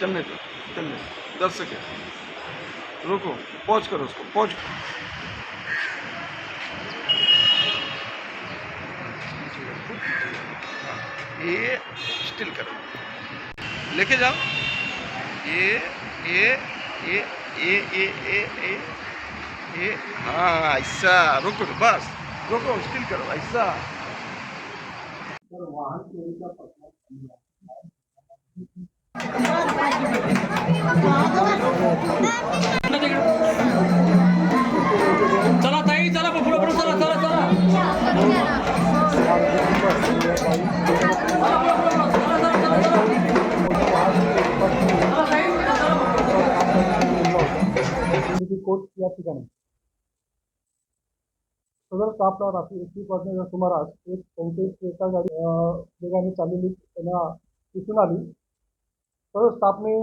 चलने दो, चलने दस सेकेंड। रुको पॉज करो उसको पॉज ये स्टिल करो। लेके जाओ। ये ये ये ये ये ये ये ये। हाँ ऐसा। रुको बस। रुको स्टिल करो, ऐसा। चला ताई चला पुढे पुढे चला चला चला. कोर्ट या ठिकाणी सदर स्टाफला रात्री एकवीस वाजण्याच्या सुमारास एक पंचवीस एका गाडी वेगाने चाललेली त्यांना दिसून आली. तर स्टाफने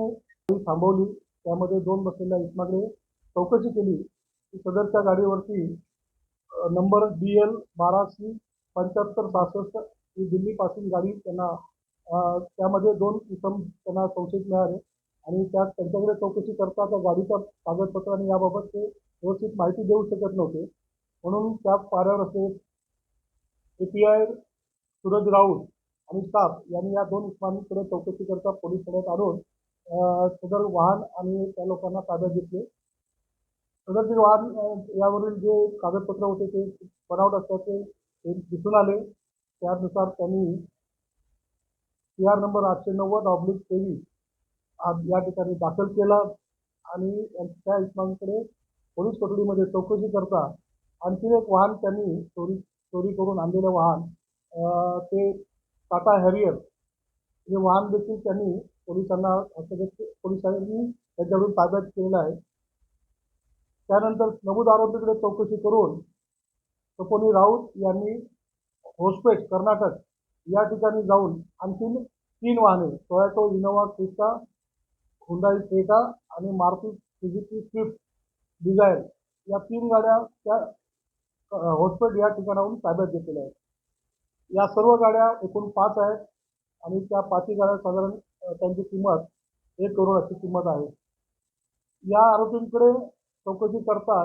थांबवली. त्यामध्ये दोन बसलेल्या इसमाकडे चौकशी केली की सदरच्या गाडीवरती नंबर डी एल बाराशे पंच्याहत्तर सहासष्ट ही दिल्लीपासून गाडी त्यांना त्यामध्ये दोन इसम त्यांना संशयित मिळाले आणि त्यात त्यांच्याकडे चौकशी करता त्या गाडीच्या कागदपत्र आणि याबाबत ते व्यवस्थित माहिती देऊ शकत नव्हते. म्हणून त्या पाऱ्यावर असे A P I Suraj Raut आणि स्टाफ यांनी या दोन इस्मानीकडे चौकशी करता पोलीस ठाण्यात आणून सदर वाहन आणि त्या लोकांना ताब्यात घेतले. सदरचे वाहन यावरील जे कागदपत्र होते ते बनावट असल्याचे ते दिसून आले. त्यानुसार त्यांनी पी आर नंबर आठशे नव्वद ऑब्लिक तेवीस या ठिकाणी दाखल केला आणि त्या इस्मानकडे पोलीस कोठडीमध्ये चौकशी करता आणखीन एक वाहन त्यांनी चोरी चोरी करून आणलेलं वाहन ते टाटा हॅरियर हे वाहन देखील त्यांनी पोलिसांना हस्तगत पोलिसांनी त्यांच्याकडून ताब्यात केलेलं आहे. त्यानंतर नमूद आरोपीकडे चौकशी करून सपोनी राऊत यांनी होस्पेट कर्नाटक या ठिकाणी जाऊन आणखीन तीन वाहने Toyota Innova Crysta Hyundai Creta आणि मारुती सुझुकी स्विफ्ट डिझायर या तीन गाड्या त्या होसपेट होस्पेट या ठिकाणाहून ताब्यात घेतलेल्या आहेत. या सर्व गाड्या एकूण पाच आहेत आणि त्या पाचही गाड्या साधारण त्यांची किंमत एक करोड अशी किंमत आहे. या आरोपींकडे चौकशी करता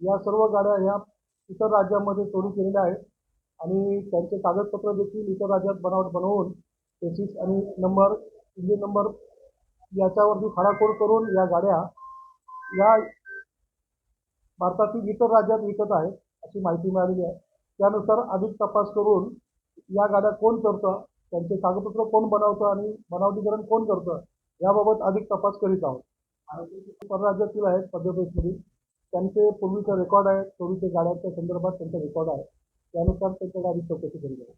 या सर्व गाड्या ह्या इतर राज्यामध्ये चोरी केलेल्या आहेत आणि त्यांचे कागदपत्र देखील इतर राज्यात बनावट बनवून टेसिस आणि नंबर इंजिन नंबर याच्यावरती खडाखोड करून या गाड्या या भारतातील इतर राज्यात विकत आहेत अशी माहिती मिळालेली आहे. त्यानुसार अधिक तपास करून या गाड्या कोण करतं त्यांचे कागदपत्र कोण बनवतं आणि बनावटीकरण कोण करतं याबाबत अधिक तपास करीत आहोत. परराज्यातील आहेत मध्यप्रदेशमधील त्यांचे पूर्वीचे रेकॉर्ड आहे चोरीच्या गाड्यांच्या संदर्भात त्यांचा रेकॉर्ड आहे त्यानुसार त्यांच्या गाडी चौकशी करीत आहोत.